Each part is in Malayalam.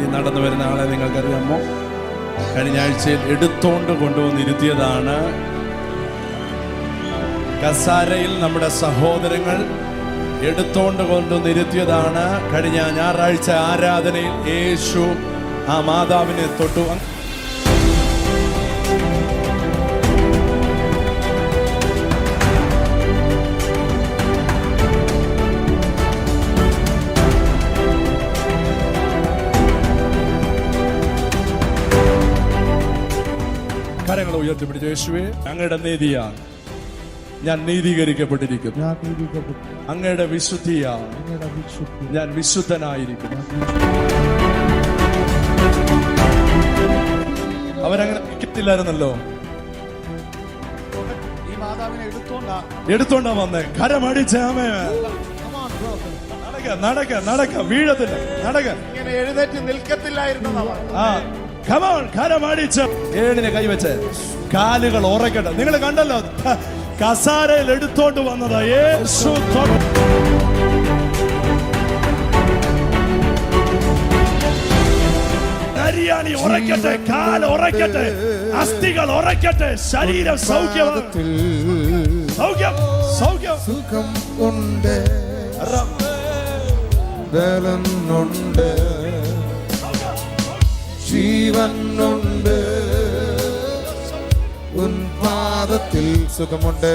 ഈ നടന്നു വരുന്ന ആളെ നിങ്ങൾക്കറിയാമോ? കഴിഞ്ഞ ആഴ്ചയിൽ എടുത്തോണ്ട് കൊണ്ടുവന്നിരുത്തിയതാണ് കസാരയിൽ നമ്മുടെ സഹോദരങ്ങൾ എടുത്തോണ്ട് കൊണ്ടുവന്നിരുത്തിയതാണ് കഴിഞ്ഞ ഞായറാഴ്ച ആരാധനയിൽ യേശു ആ മാതാവിനെ തൊട്ടു. കരങ്ങൾ ഉയർത്തിപ്പിടിച്ച യേശുവേ അങ്ങയുടെ നീതിയാണ് ഞാൻ നീതീകരിക്കപ്പെട്ടിരിക്കും അങ്ങയുടെ വിശുദ്ധിയാണ് അങ്ങയുടെ വിശുദ്ധി. ഞാൻ വിശുദ്ധനായിരിക്കുന്നു. അവരങ്ങനെ നിൽക്കത്തില്ലായിരുന്നല്ലോ. ഈ മാതാവിനെ എടുത്തോണ്ടാ. എടുത്തോണ്ടാ വന്നേ. കരമടിച്ചാമേ നടക്ക നടക്ക നടക്ക. വീഴത്തില്ല. നടക്ക. ഇങ്ങനെ എഴുന്നേറ്റ് നിൽക്കത്തില്ലായിരുന്നു ആ. കമോൺ കരമടിച്ച്. ഏഴിനെ കൈവച്ച്. കാലുകൾ ഉറക്കട്ടെ. നിങ്ങൾ കണ്ടല്ലോ കസാരയിൽ എടുത്തോണ്ട് വന്നതാ. യേശു നരിയാണി ഉറക്കട്ടെ കാൽ ഉറക്കട്ടെ അസ്ഥികൾ ഉറക്കട്ടെ ശരീരം സൗഖ്യം. സൗഖ്യം സൗഖ്യം. സുഖം ഉണ്ട്. ബലനുണ്ട് ജീവനുണ്ട്. ഉൻപാദത്തിൽ സുഖമുണ്ട്.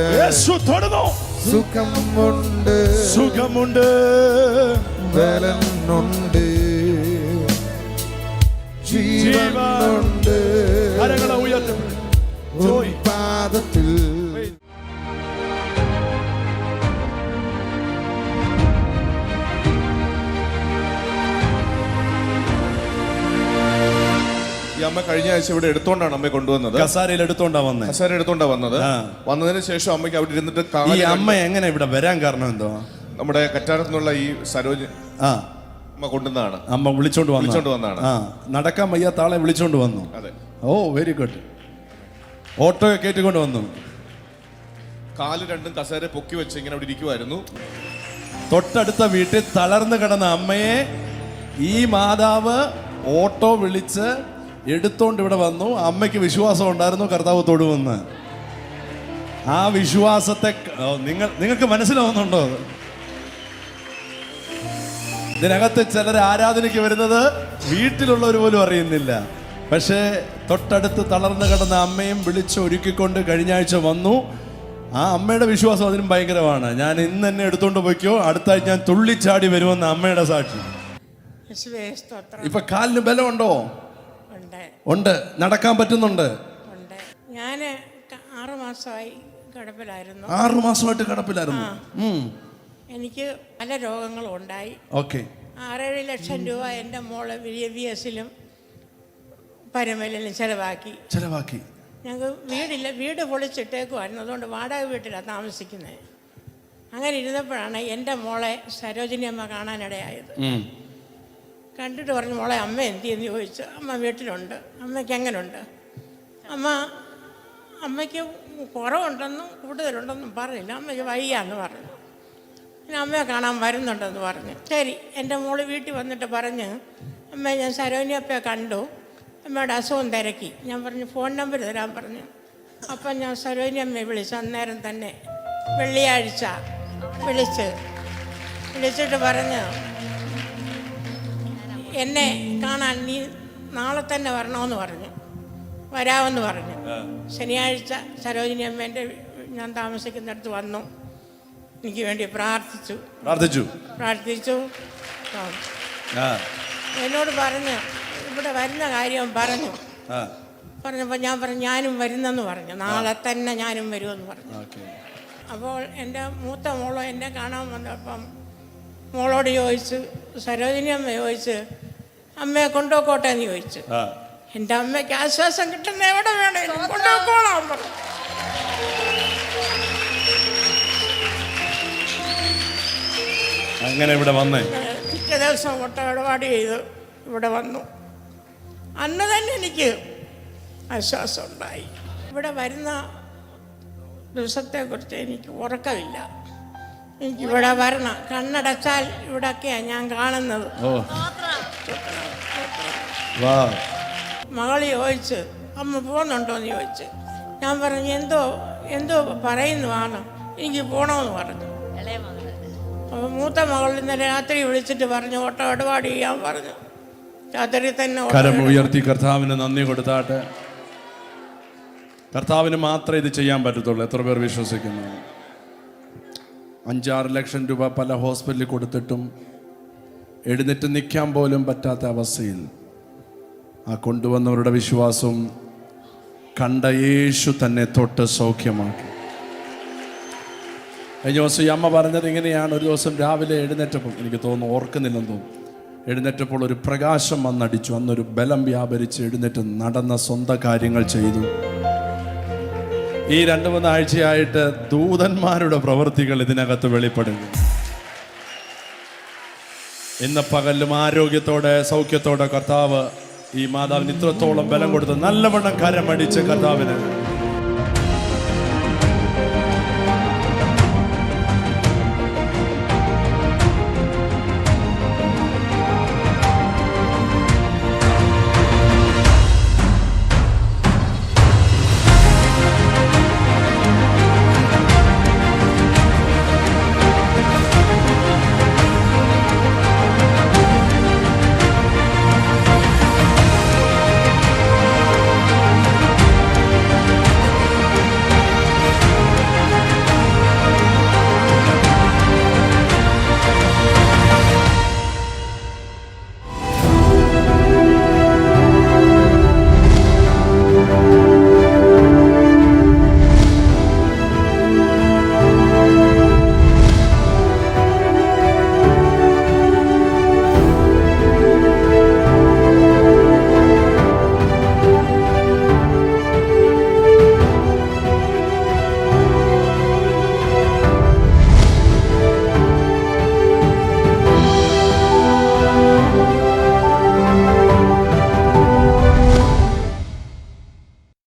സുഖമുണ്ട്. സുഖമുണ്ട്. ബലനുണ്ട് ജീവനുണ്ട്. ഉൻപാദത്തിൽ അമ്മ കഴിഞ്ഞ ആഴ്ച ഇവിടെ എടുത്തോണ്ടാണ് അമ്മ കൊണ്ടുവന്നത്. കസാരയിൽ എടുത്തോണ്ടാ വന്നത് കസാര എടുത്തോണ്ടാ വന്നത്. വന്നതിന് ശേഷം അമ്മയ്ക്ക് അവിടെ ഇരുന്നിട്ട് ഈ കാൽ അമ്മ എങ്ങനെ ഇവിടെ വരാൻ കാരണം എന്തോ? നമ്മുടെ കറ്റാരത്ത് നിന്നുള്ള ഈ സരോജ് ആ. അമ്മ കൊണ്ടുവന്നതാണ്. അമ്മ വിളിച്ചോണ്ട് വന്നു വിളിച്ചോണ്ട് വന്നതാണ്. ആ. നടക്കാൻ വയ്യാത്ത ആളെ വിളിച്ചോണ്ട് വന്നു. അതെ. ഓ വെരി ഗുഡ് ഓട്ടോ കയറ്റിക്കൊണ്ട് വന്നു. കാൽ രണ്ടും കസേര പൊക്കി വെച്ച് ഇങ്ങനെ അവിടെ ഇരിക്കുമായിരുന്നു തൊട്ടടുത്ത വീട്ടിൽ തളർന്നു കിടന്ന അമ്മയെ ഈ മാതാവ് ഓട്ടോ വിളിച്ച് എടുത്തോണ്ട് ഇവിടെ വന്നു. അമ്മയ്ക്ക് വിശ്വാസം ഉണ്ടായിരുന്നു കർത്താവ് തൊടുവെന്ന് ആ വിശ്വാസത്തെ നിങ്ങൾ നിങ്ങൾക്ക് മനസ്സിലാവുന്നുണ്ടോ? ഇതിനകത്ത് ചിലർ ആരാധനയ്ക്ക് വരുന്നത് വീട്ടിലുള്ളവർ പോലും അറിയുന്നില്ല. പക്ഷേ തൊട്ടടുത്ത് തളർന്നു കിടന്ന അമ്മയും വിളിച്ച് ഒരുക്കിക്കൊണ്ട് കഴിഞ്ഞ ആഴ്ച വന്നു. ആ അമ്മയുടെ വിശ്വാസം അതിനും ഭയങ്കരമാണ്. ഞാൻ ഇന്ന് എന്നെ എടുത്തോണ്ട് പോയിക്കോ അടുത്ത ആഴ്ച ഞാൻ തുള്ളിച്ചാടി വരുമെന്ന് അമ്മയുടെ സാക്ഷി. ഇപ്പൊ കാലിന് ബലമുണ്ടോ? ഉണ്ട്. നടക്കാൻ പറ്റുന്നുണ്ട്. ഞാൻ ആറ് മാസമായി കിടപ്പിലായിരുന്നു. ആറു മാസമായിട്ട് കിടപ്പിലായിരുന്നു. എനിക്ക് പല രോഗങ്ങളും ഉണ്ടായി ഓക്കെ. ആറേഴ് ലക്ഷം രൂപ എന്റെ മോൾ വിദ്യാഭ്യാസത്തിലും പരമലിലും ചെലവാക്കി. ചെലവാക്കി. ഞങ്ങൾക്ക് വീടില്ല വീട് പൊളിച്ചിട്ടേക്കുമായിരുന്നു അതുകൊണ്ട് വാടക വീട്ടിലാണ് താമസിക്കുന്നത് അങ്ങനെ ഇരുന്നപ്പോഴാണ് എന്റെ മോളെ സരോജിനി അമ്മ കാണാനിടയായത്. കണ്ടിട്ട് പറഞ്ഞു മോളെ അമ്മ എന്ത് എന്ന് ചോദിച്ചു. അമ്മ വീട്ടിലുണ്ട്. അമ്മയ്ക്ക് എങ്ങനെയുണ്ട് അമ്മ അമ്മയ്ക്ക് കുറവുണ്ടെന്നും കൂടുതലുണ്ടെന്നും പറഞ്ഞില്ല. അമ്മയ്ക്ക് വയ്യാന്ന് പറഞ്ഞു. പിന്നെ അമ്മയെ കാണാൻ വരുന്നുണ്ടെന്ന് പറഞ്ഞു. ശരി എന്റെ മോൾ വീട്ടിൽ വന്നിട്ട് പറഞ്ഞ് അമ്മ ഞാൻ സരോനിയപ്പയെ കണ്ടു. അമ്മയുടെ അസുഖം തിരക്കി. ഞാൻ പറഞ്ഞു ഫോൺ നമ്പർ തരാൻ പറഞ്ഞു. അപ്പം ഞാൻ സരോനി അമ്മയെ വിളിച്ചു. അന്നേരം തന്നെ വെള്ളിയാഴ്ച വിളിച്ച് വിളിച്ചിട്ട് പറഞ്ഞു എന്നെ കാണാൻ നീ നാളെ തന്നെ വരണമെന്ന് പറഞ്ഞു. വരാമെന്ന് പറഞ്ഞു. ശനിയാഴ്ച സരോജിനി അമ്മേന്റെ ഞാൻ താമസിക്കുന്നിടത്ത് വന്നു. എനിക്ക് വേണ്ടി പ്രാർത്ഥിച്ചു. പ്രാർത്ഥിച്ചു? പ്രാർത്ഥിച്ചു. എന്നോട് പറഞ്ഞു ഇവിടെ വരുന്ന കാര്യം പറഞ്ഞു. പറഞ്ഞപ്പോൾ ഞാൻ പറഞ്ഞു ഞാനും വരുന്നെന്ന് പറഞ്ഞു. നാളെ തന്നെ ഞാനും വരുമെന്ന് പറഞ്ഞു. അപ്പോൾ എന്റെ മൂത്ത മോളോ എന്നെ കാണാൻ വന്നപ്പം മോളോട് ചോദിച്ചു സരോജിനി അമ്മ ചോദിച്ച് അമ്മയെ കൊണ്ടുപോക്കോട്ടെ എന്ന് ചോദിച്ചു. എന്റെ അമ്മയ്ക്ക് ആശ്വാസം കിട്ടുന്ന എവിടെ വേണേലും കൊണ്ടുപോക്കോളാം അങ്ങനെ ഇവിടെ വന്നേ. പിറ്റേ ദിവസം മുട്ട ഇടപാട് ചെയ്ത് ഇവിടെ വന്നു. അന്ന് തന്നെ എനിക്ക് ആശ്വാസം ഉണ്ടായി ഇവിടെ വരുന്ന ദിവസത്തെക്കുറിച്ച് എനിക്ക് ഉറക്കമില്ല. എനിക്ക് ഇവിടെ വരണം. കണ്ണടച്ചാൽ ഇവിടെയൊക്കെയാണ് ഞാൻ കാണുന്നത്. ഓ. വാ. മകൾ ചോദിച്ച് അമ്മ പോകുന്നുണ്ടോ? എന്ന് ചോദിച്ച്. ഞാൻ പറഞ്ഞു എന്തോ എന്തോ പറയുന്നു ആണ് എനിക്ക് പോകണമെന്ന് പറഞ്ഞു. അപ്പൊ അപ്പോൾ മൂത്ത മകൾ ഇന്നലെ രാത്രി വിളിച്ചിട്ട് പറഞ്ഞു ഓട്ടോ ഇടപാട് ചെയ്യാൻ പറഞ്ഞു. രാത്രി തന്നെ കരം ഉയർത്തി കർത്താവിന് നന്ദി കൊടുത്താട്ടെ. കർത്താവിന് മാത്രമേ ഇത് ചെയ്യാൻ പറ്റത്തുള്ളൂ. എത്ര പേർ വിശ്വസിക്കുന്നു? അഞ്ചാറ് ലക്ഷം രൂപ പല ഹോസ്പിറ്റലിൽ കൊടുത്തിട്ടും എഴുന്നേറ്റ് നിൽക്കാൻ പോലും പറ്റാത്ത അവസ്ഥയിൽ ആ കൊണ്ടുവന്നവരുടെ വിശ്വാസം കണ്ട യേശു തന്നെ തൊട്ട് സൗഖ്യമാക്കി. കഴിഞ്ഞ ദിവസം ഈ അമ്മ പറഞ്ഞത് ഇങ്ങനെയാണ് ഒരു ദിവസം രാവിലെ എഴുന്നേറ്റപ്പം എനിക്ക് തോന്നുന്നു ഓർക്കുന്നില്ലെന്ന് തോന്നുന്നു. എഴുന്നേറ്റപ്പോൾ ഒരു പ്രകാശം വന്നടിച്ചു. അന്നൊരു ബലം വ്യാപരിച്ച് എഴുന്നേറ്റ് നടന്ന സ്വന്തം കാര്യങ്ങൾ ചെയ്തു. ഈ രണ്ട് മൂന്ന് ആഴ്ചയായിട്ട് ദൂതന്മാരുടെ പ്രവൃത്തികൾ ഇതിനകത്ത് വെളിപ്പെടുന്നു. ഇന്ന് പകലും ആരോഗ്യത്തോടെ സൗഖ്യത്തോടെ കർത്താവ് ഈ മാതാവിന് ഇത്രത്തോളം ബലം കൊടുത്ത് നല്ലവണ്ണം കരമടിച്ച് കർത്താവിന്